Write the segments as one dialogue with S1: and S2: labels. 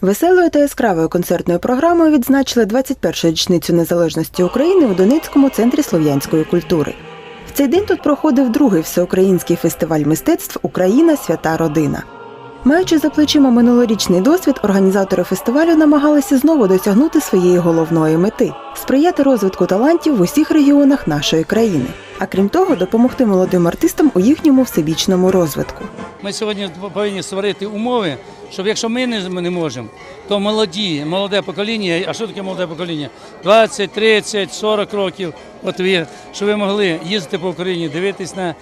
S1: Веселою та яскравою концертною програмою відзначили 21-ю річницю незалежності України у Донецькому центрі слов'янської культури. В цей день тут проходив другий всеукраїнський фестиваль мистецтв Україна свята родина. Маючи за плечима минулорічний досвід, організатори фестивалю намагалися знову досягнути своєї головної мети сприяти розвитку талантів в усіх регіонах нашої країни. А крім того, допомогти молодим артистам у їхньому всебічному розвитку.
S2: Ми сьогодні повинні створити умови, щоб якщо ми не, не можемо, то молоді, молоде покоління, а що таке молоде покоління? 20, 30, 40 років, от ви, щоб ви могли їздити по Україні, дивитись на,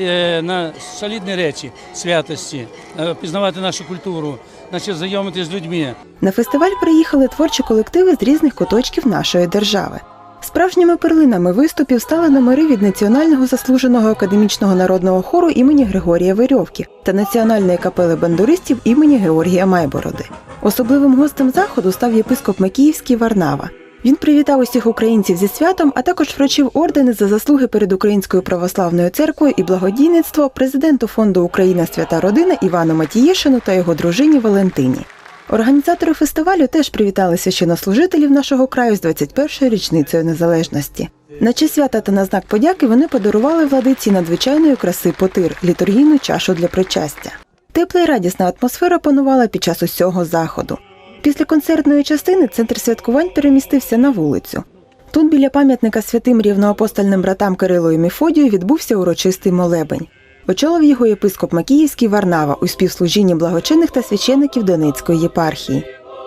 S2: е, на солідні речі, святості, е, пізнавати нашу культуру, значить, знайомитися з людьми.
S1: На фестиваль приїхали творчі колективи з різних куточків нашої держави. Справжніми перлинами виступів стали номери від Національного заслуженого академічного народного хору імені Григорія Верьовки та Національної капели бандуристів імені Георгія Майбороди. Особливим гостем заходу став єпископ Макіївський Варнава. Він привітав усіх українців зі святом, а також вручив ордени за заслуги перед Українською православною церквою і благодійництво президенту фонду Україна Свята Родина Івану Матієшину та його дружині Валентині. Організатори фестивалю теж привітали священнослужителів нашого краю з 21-ю річницею незалежності. На честь свята та на знак подяки вони подарували владиці надзвичайної краси потир літургійну чашу для причастя. Тепла і радісна атмосфера панувала під час усього заходу. Після концертної частини центр святкувань перемістився на вулицю. Тут біля пам'ятника святим рівноапостольним братам Кирилу і Мефодію відбувся урочистий молебень. Очолив його єпископ Макіївський Варнава у співслужінні благочинних та священиків Донецької єпархії.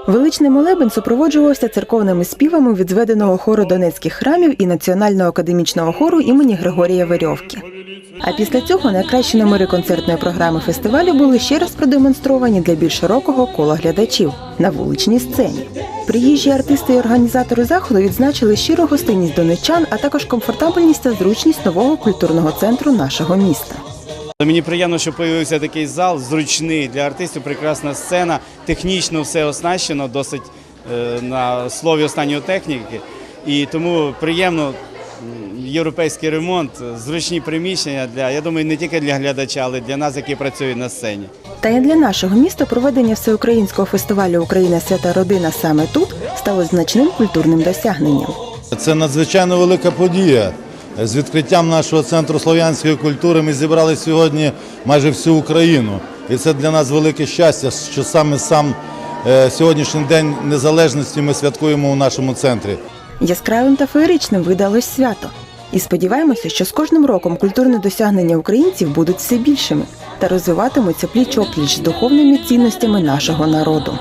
S1: Величний молебень супроводжувався церковними співами від зведеного хору донецьких храмів і Національного академічного хору імені Григорія Верьовки. А після цього найкращі номери концертної програми фестивалю були ще раз продемонстровані для більш широкого кола глядачів на вуличній сцені. Приїжджі артисти і організатори заходу відзначили щиру гостинність донеччан, а також комфортабельність та зручність нового культурного центру нашого міста.
S3: Мені приємно, що з'явився такий зал, зручний для артистів, прекрасна сцена, технічно все оснащено, досить е, на слові останньої техніки. І тому приємно європейський ремонт, зручні приміщення для, я думаю, не тільки для глядача, але й для нас, які працюють на сцені.
S1: Та й для нашого міста проведення всеукраїнського фестивалю Україна свята родина саме тут стало значним культурним досягненням.
S4: Це надзвичайно велика подія. З відкриттям нашого центру слов'янської культури ми зібрали сьогодні майже всю Україну. І це для нас велике щастя, що саме сам е, сьогоднішній день незалежності ми святкуємо у нашому центрі.
S1: Яскравим та феєричним видалось свято. І сподіваємося, що з кожним роком культурні досягнення українців будуть все більшими та розвиватимуться пліч опліч з духовними цінностями нашого народу.